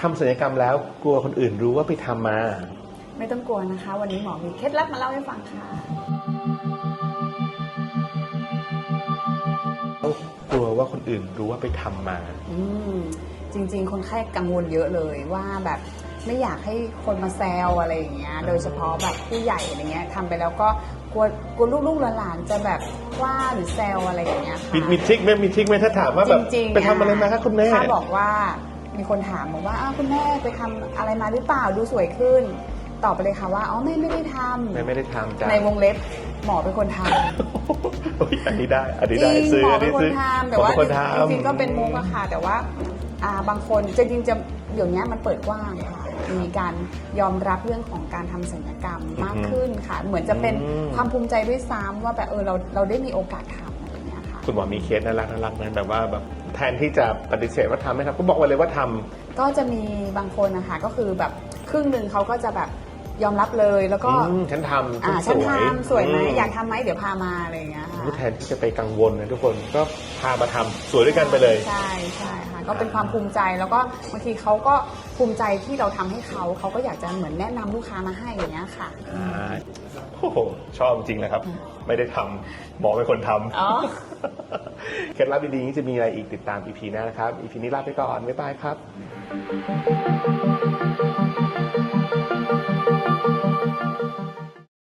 ทำศัลยกรรมแล้วกลัวคนอื่นรู้ว่าไปทำมา ไม่ต้องกลัวนะคะ วันนี้หมอมีเคล็ดลับมาเล่าให้ฟังค่ะ กลัวว่าคนอื่นรู้ว่าไปทำมา อืมจริง ๆ คนไข้กังวลเยอะเลยว่าแบบไม่อยากให้คนมาแซวอะไรอย่างเงี้ย โดยเฉพาะแบบผู้ใหญ่อะไรเงี้ยทำไปแล้วก็กลัวกลัวลูกๆหลานๆจะแบบว่าหรือแซวอะไรอย่างเงี้ยค่ะมีมีทริคไหมมีทริคไหมถ้าถามว่าแบบจริงๆไปทำอะไรมาคะคุณแม่ ถ้าบอกว่า มีคนถามบอกว่าอ้าวคุณแม่ไปทำอะไรมาหรือเปล่าดูสวยขึ้น ตอบไปเลยค่ะว่าอ๋อแม่ไม่ได้ทำแม่ไม่ได้ทำจ้ะในวงเล็บหมอเป็นคนทำโอ้ยอันนี้ได้ อันจนี้ริได้งซื้อหมออันเป็นนี้คนซื้อทำแต่หมอว่าเป็นคนทำจริงๆก็เป็นมุกอะค่ะ แต่ว่าอ่าบางคนจริงๆจะเดี๋ยวนี้มันเปิดกว้างค่ะมีการยอมรับเรื่องของการทำศัลยกรรมมากขึ้นค่ะ เหมือนจะเป็นอืมความภูมิใจด้วยซ้ำว่าแบบเออเราเราได้มีโอกาสทำอะไรอย่างเงี้ยค่ะ คุณหมอมีเคสน่ารักน่ารักนะแบบว่าแบบ แทนที่จะปฏิเสธว่าทำไม่ทำก็บอกไว้เลยว่าทำ ก็จะมีบางคนนะคะก็คือแบบครึ่งหนึ่งเขาก็จะแบบ ยอมรับเลยแล้วก็อืมฉันทำอ่าฉัฉันนสวยทำสวยไหมมอยากทำไหมเดี๋ยวพามาอะไรอย่างเงี้ยค่ะแทนที่จะไปกังวลนะทุกคนก็พามาทำสวยด้วยกันไปเลย ใช่ใช่ค่ะก็เป็นความภูมิใจแล้วก็บางทีเขาก็ภูมิใจที่เราทำให้เขาเขาก็อยากจะเหมือนแนะนำลูกค้ามาให้อย่างเงี้ยค่ะ อ่าโอ้โหชอบจริงเลยครับ ไม่ได้ทำหมอเป็นคนทำอ๋อเคล็ดลับดีๆนี้จะมีอะไรอีกติดตาม EP หน้านะครับ EP นี้ลาไปก่อน บ๊ายบายครับ